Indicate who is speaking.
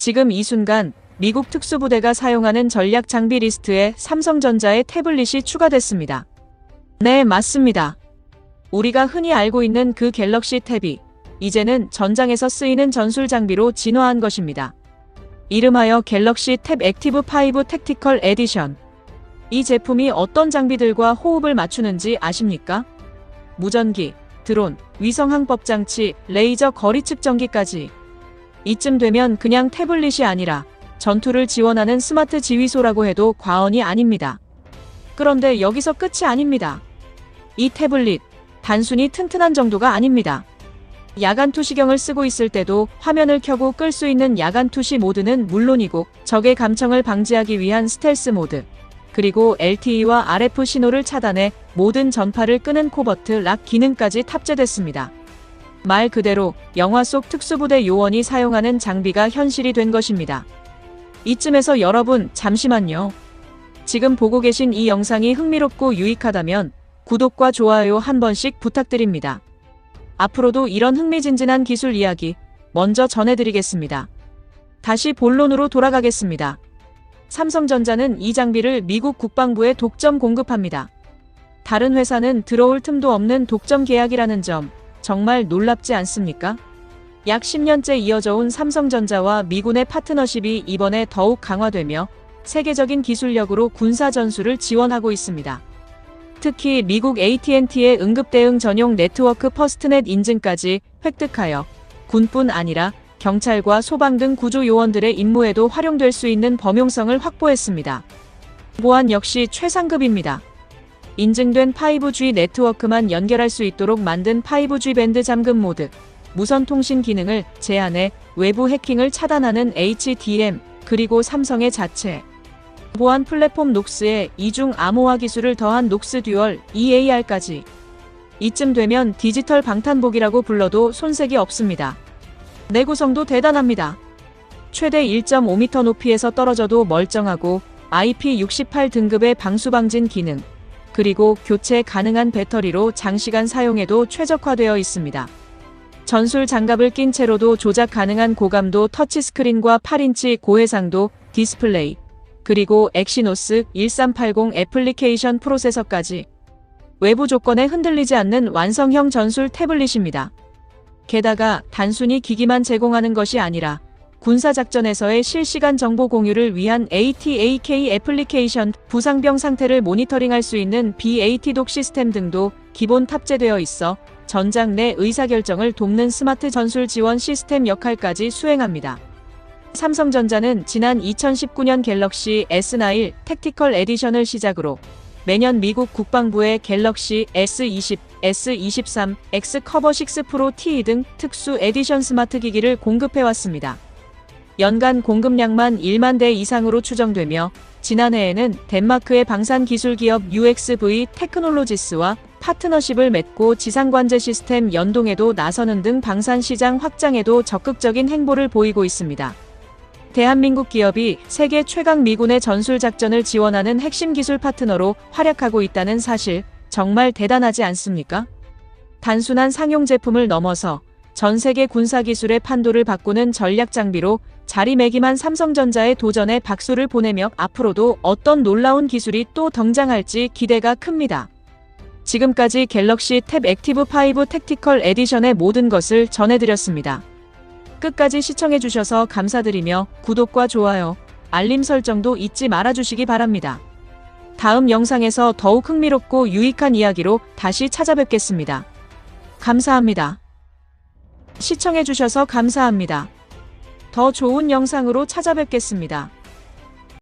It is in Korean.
Speaker 1: 지금 이 순간 미국 특수부대가 사용하는 전략 장비 리스트에 삼성전자의 태블릿이 추가됐습니다. 네, 맞습니다. 우리가 흔히 알고 있는 그 갤럭시 탭이 이제는 전장에서 쓰이는 전술 장비로 진화한 것입니다. 이름하여 갤럭시 탭 액티브 5 택티컬 에디션. 이 제품이 어떤 장비들과 호흡을 맞추는지 아십니까? 무전기, 드론, 위성 항법 장치, 레이저 거리 측정기까지. 이쯤 되면 그냥 태블릿이 아니라 전투를 지원하는 스마트 지휘소라고 해도 과언이 아닙니다. 그런데 여기서 끝이 아닙니다. 이 태블릿, 단순히 튼튼한 정도가 아닙니다. 야간 투시경을 쓰고 있을 때도 화면을 켜고 끌 수 있는 야간 투시 모드는 물론이고 적의 감청을 방지하기 위한 스텔스 모드, 그리고 LTE와 RF 신호를 차단해 모든 전파를 끄는 코버트 락 기능까지 탑재됐습니다. 말 그대로 영화 속 특수부대 요원이 사용하는 장비가 현실이 된 것입니다. 이쯤에서 여러분 잠시만요. 지금 보고 계신 이 영상이 흥미롭고 유익하다면 구독과 좋아요 한 번씩 부탁드립니다. 앞으로도 이런 흥미진진한 기술 이야기 먼저 전해드리겠습니다. 다시 본론으로 돌아가겠습니다. 삼성전자는 이 장비를 미국 국방부에 독점 공급합니다. 다른 회사는 들어올 틈도 없는 독점 계약이라는 점 정말 놀랍지 않습니까? 약 10년째 이어져 온 삼성전자와 미군의 파트너십이 이번에 더욱 강화되며 세계적인 기술력으로 군사 전술을 지원하고 있습니다. 특히 미국 AT&T의 응급대응 전용 네트워크 퍼스트넷 인증까지 획득하여 군뿐 아니라 경찰과 소방 등 구조 요원들의 임무에도 활용될 수 있는 범용성을 확보했습니다. 보안 역시 최상급입니다. 인증된 5G 네트워크만 연결할 수 있도록 만든 5G 밴드 잠금 모드, 무선 통신 기능을 제한해 외부 해킹을 차단하는 HDM, 그리고 삼성의 자체 보안 플랫폼 녹스에 이중 암호화 기술을 더한 녹스 듀얼 EAR까지. 이쯤 되면 디지털 방탄복이라고 불러도 손색이 없습니다. 내구성도 대단합니다. 최대 1.5m 높이에서 떨어져도 멀쩡하고 IP68 등급의 방수방진 기능, 그리고 교체 가능한 배터리로 장시간 사용해도 최적화되어 있습니다. 전술 장갑을 낀 채로도 조작 가능한 고감도 터치스크린과 8인치 고해상도 디스플레이, 그리고 엑시노스 1380 애플리케이션 프로세서까지 외부 조건에 흔들리지 않는 완성형 전술 태블릿입니다. 게다가 단순히 기기만 제공하는 것이 아니라 군사작전에서의 실시간 정보 공유를 위한 ATAK 애플리케이션, 부상병 상태를 모니터링할 수 있는 BAT독 시스템 등도 기본 탑재되어 있어 전장 내 의사결정을 돕는 스마트 전술 지원 시스템 역할까지 수행합니다. 삼성전자는 지난 2019년 갤럭시 S9 택티컬 에디션을 시작으로 매년 미국 국방부의 갤럭시 S20, S23, X 커버 6 프로 T 등 특수 에디션 스마트 기기를 공급해왔습니다. 연간 공급량만 1만 대 이상으로 추정되며 지난해에는 덴마크의 방산 기술 기업 UXV 테크놀로지스와 파트너십을 맺고 지상관제 시스템 연동에도 나서는 등 방산 시장 확장에도 적극적인 행보를 보이고 있습니다. 대한민국 기업이 세계 최강 미군의 전술 작전을 지원하는 핵심 기술 파트너로 활약하고 있다는 사실 정말 대단하지 않습니까? 단순한 상용 제품을 넘어서 전 세계 군사 기술의 판도를 바꾸는 전략 장비로 자리매김한 삼성전자의 도전에 박수를 보내며 앞으로도 어떤 놀라운 기술이 또 등장할지 기대가 큽니다. 지금까지 갤럭시 탭 액티브 5 택티컬 에디션의 모든 것을 전해드렸습니다. 끝까지 시청해주셔서 감사드리며 구독과 좋아요, 알림 설정도 잊지 말아주시기 바랍니다. 다음 영상에서 더욱 흥미롭고 유익한 이야기로 다시 찾아뵙겠습니다. 감사합니다. 시청해주셔서 감사합니다. 더 좋은 영상으로 찾아뵙겠습니다.